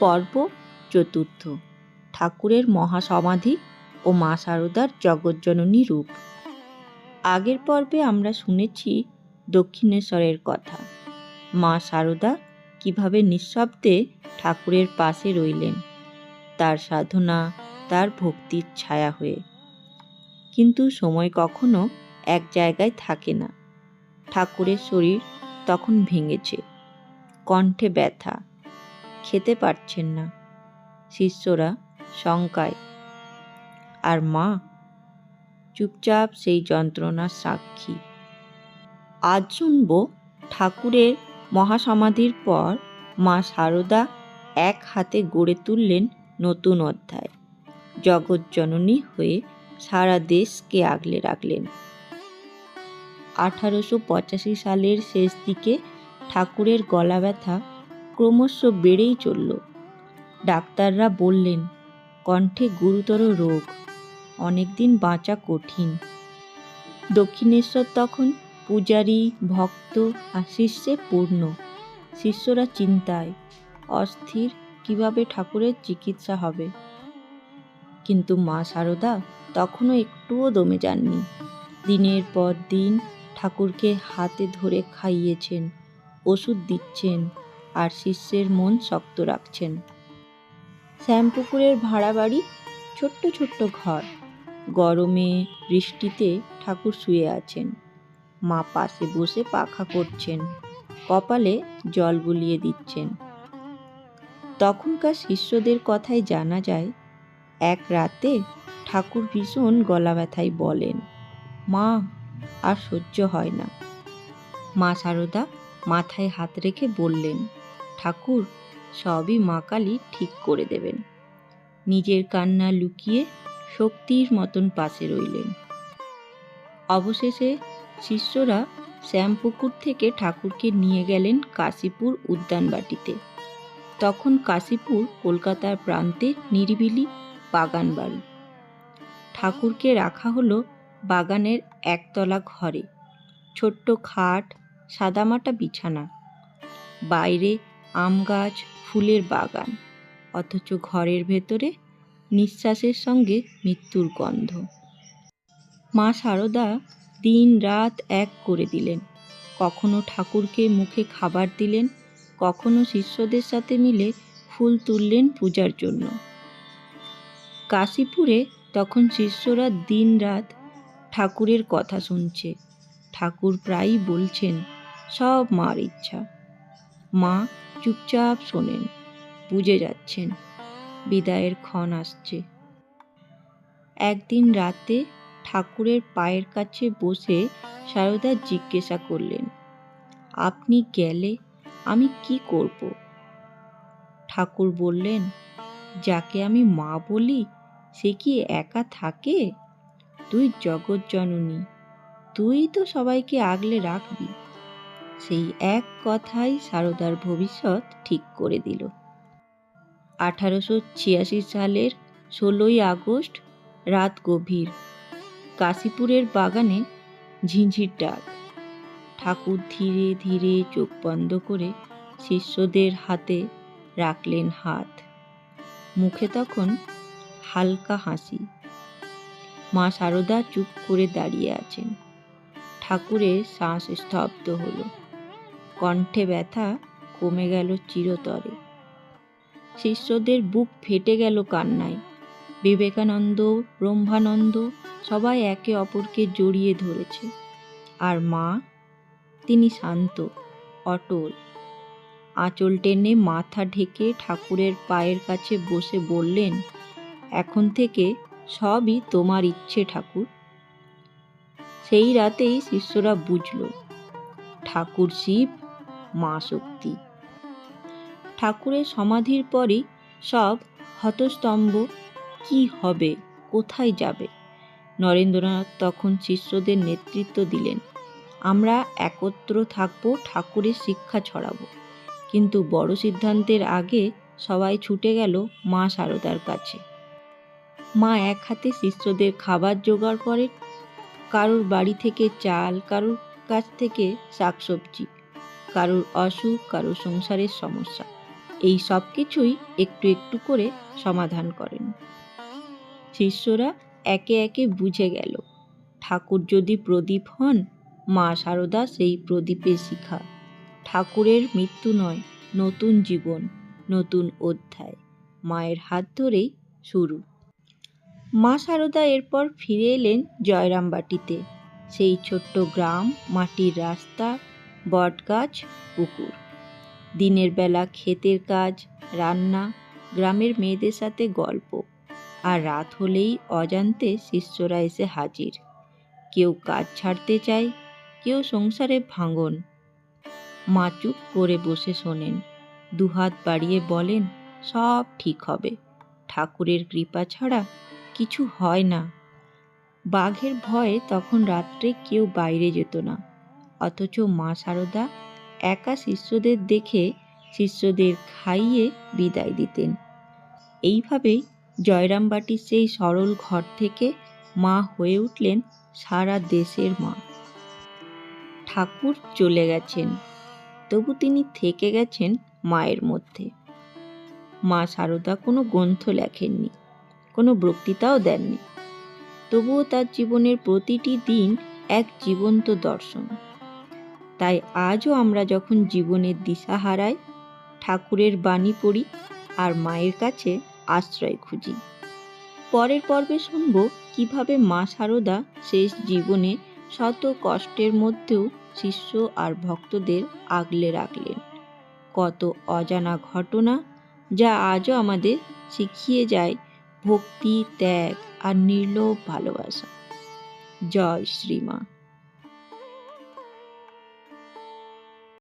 পর্ব চতুর্থ। ঠাকুরের মহাসমাধি ও মা শারদার জগজ্জননী রূপ। আগের পর্বে আমরা শুনেছি দক্ষিণেশ্বরের কথা। মা শারদা কীভাবে নিঃশব্দে ঠাকুরের পাশে রইলেন, তার সাধনা, তার ভক্তির ছায়া হয়ে। কিন্তু সময় কখনো এক জায়গায় থাকে না। ঠাকুরের শরীর তখন ভেঙেছে, কণ্ঠে ব্যথা খেতে পারছেন না। শিষ্যরা শঙ্কায়, আর মা? চুপচাপ সেই যন্ত্রণার সাক্ষী। আজ শুনব ঠাকুরের মহাসমাধির পর মা শারদা এক হাতে গড়ে তুললেন নতুন অধ্যায়। জগজ্জননী হয়ে সারা দেশকে আগলে রাখলেন। আঠারোশো পঁচাশি সালের শেষ দিকে ঠাকুরের গলা ব্যথা ক্রমশ বেড়েই চলল। ডাক্তাররা বললেন, কণ্ঠে গুরুতর রোগ, অনেকদিন বাঁচা কঠিন। দক্ষিণেশ্বর তখন পূজারী, ভক্ত আর শিষ্যে পূর্ণ। শিষ্যরা চিন্তায়, অস্থির, কীভাবে ঠাকুরের চিকিৎসা হবে? কিন্তু মা সারদা তখনও একটুও দমে যাননি। দিনের পর দিন ঠাকুরকে হাতে ধরে খাইয়েছেন, ওষুধ দিচ্ছেন। আর শিষ্যের মন শক্ত রাখছেন। শ্যামপুকুরের ভাড়া বাড়ি, ছোট্ট ছোট্ট ঘর। গরমে বৃষ্টিতে ঠাকুর শুয়ে আছেন। মা পাশে বসে পাখা করছেন। কপালে জল বুলিয়ে দিচ্ছেন। তখনকার শিষ্যদের কথাই জানা যায়, এক রাতে ঠাকুর ভীষণ গলা ব্যথায় বলেন, মা, আর সহ্য হয় না। মা সারদা মাথায় হাত রেখে বললেন ঠাকুর সবই মা কালী ঠিক করে দেবেন। নিজের কান্না লুকিয়ে শক্তির মতন পাশে রইলেন। অবশেষে শিষ্যরা শ্যামপুকুর থেকে ঠাকুরকে নিয়ে গেলেন কাশীপুর উদ্যানবাটিতে। তখন কাশীপুর কলকাতার প্রান্তে নিরিবিলি বাগান বাড়ি। ঠাকুরকে রাখা হলো বাগানের একতলা ঘরে। ছোট্ট খাট, সাদামাটা বিছানা। বাইরে আম গাছ, ফুলের বাগান, অথচ ঘরের ভেতরে নিঃশ্বাসের সঙ্গে মৃত্যুর গন্ধ। মা শারদা দিন রাত এক করে দিলেন। কখনো ঠাকুরকে মুখে খাবার দিলেন, কখনো শিষ্যদের সাথে মিলে ফুল তুললেন পূজার জন্য। কাশীপুরে তখন শিষ্যরা দিন রাত ঠাকুরের কথা শুনছে। ঠাকুর প্রায়ই বলছেন, সব মার ইচ্ছা। মা চুপচাপ শোনেন। বুঝে যাচ্ছেন, বিদায়ের ক্ষণ আসছে। একদিন রাতে ঠাকুরের পায়ের কাছে বসে সারদা জিজ্ঞাসা করলেন, আপনি গেলে আমি কি করব? ঠাকুর বললেন, যাকে আমি মা বলি, সে কি একা থাকে? তুই জগৎ জননী, তুই তো সবাইকে আগলে রাখবি। সেই এক কথাই সারদার ভবিষ্যৎ ঠিক করে দিল। আঠারোশো ছিয়াশি সালের ষোলোই আগস্ট, রাত গভীর। কাশীপুরের বাগানে ঝিঁঝির ডাক। ঠাকুর ধীরে ধীরে চোখ বন্ধ করে শিষ্যদের হাতে রাখলেন হাত। মুখে তখন হালকা হাসি। মা সারদা চুপ করে দাঁড়িয়ে আছেন। ঠাকুরের শ্বাস স্তব্ধ হলো। কণ্ঠে ব্যথা কমে গেল চিরতরে। শিষ্যদের বুক ফেটে গেল কান্নায়। বিবেকানন্দ, ব্রহ্মানন্দ সবাই একে অপরকে জড়িয়ে ধরেছে। আর মা? তিনি শান্ত, অটল। আঁচল টেনে মাথা ঢেকে ঠাকুরের পায়ের কাছে বসে বললেন, এখন থেকে সবই তোমার ইচ্ছে ঠাকুর। সেই রাতেই শিষ্যরা বুঝল, ঠাকুর শিব মা শক্তি। ঠাকুরের সমাধির পরই সব হতস্তম্ভ কি হবে, কোথায় যাবে? নরেন্দ্রনাথ তখন শিষ্যদের নেতৃত্ব দিলেন, আমরা একত্র থাকব, ঠাকুরের শিক্ষা ছড়াবো। কিন্তু বড় সিদ্ধান্তের আগে সবাই ছুটে গেল মা সারদার কাছে। মা এক হাতে শিষ্যদের খাবার জোগাড় করে কারোর বাড়ি থেকে চাল, কারোর কাছ থেকে শাকসবজি কারোর অসুখ, কারোর সংসারের সমস্যা। এই সব কিছুই একটু একটু করে সমাধান করেন। শিষ্যরা একে একে বুঝে গেল, ঠাকুর যদি প্রদীপ হন, মা সারদা সেই প্রদীপের শিখা। ঠাকুরের মৃত্যু নয়, নতুন জীবন, নতুন অধ্যায়, মায়ের হাত ধরেই শুরু। মা সারদা এরপর ফিরে এলেন জয়রামবাটিতে। সেই ছোট্ট গ্রাম, মাটির রাস্তা বটগাছ, পুকুর। দিনের বেলা ক্ষেতের কাজ, রান্না, গ্রামের মেয়েদের সাথে গল্প। আর রাত হলেই অজান্তে শিষ্যরা এসে হাজির। কেউ কাজ ছাড়তে চায়, কেউ সংসারে ভাঙন। মা চুপ করে বসে শোনেন। দুহাত বাড়িয়ে বলেন, সব ঠিক হবে। ঠাকুরের কৃপা ছাড়া কিছু হয় না। বাঘের ভয়ে তখন রাত্রে কেউ বাইরে যেত না। অথচ মা সারদা একা শিষ্যদের দেখে শিষ্যদের খাইয়ে বিদায় দিতেন। এইভাবেই জয়রামবাটির সেই সরল ঘর থেকে মা হয়ে উঠলেন সারা দেশের মা। ঠাকুর চলে গেছেন, তবু তিনি থেকে গেছেন মায়ের মধ্যে। মা সারদা কোনো গ্রন্থ লেখেননি, কোনো বক্তৃতাও দেননি। তবুও তার জীবনের প্রতিটি দিন এক জীবন্ত দর্শন। তাই আজও আমরা যখন জীবনের দিশা হারাই, ঠাকুরের বাণী পড়ি আর মায়ের কাছে আশ্রয় খুঁজি। পরের পর্বে শুনব কীভাবে মা সারদা শেষ জীবনে শত কষ্টের মধ্যেও শিষ্য আর ভক্তদের আগলে রাখলেন। কত অজানা ঘটনা যা আজও আমাদের শিখিয়ে যায় ভক্তি, ত্যাগ আর নির্লোভ ভালোবাসা। জয় শ্রীমা।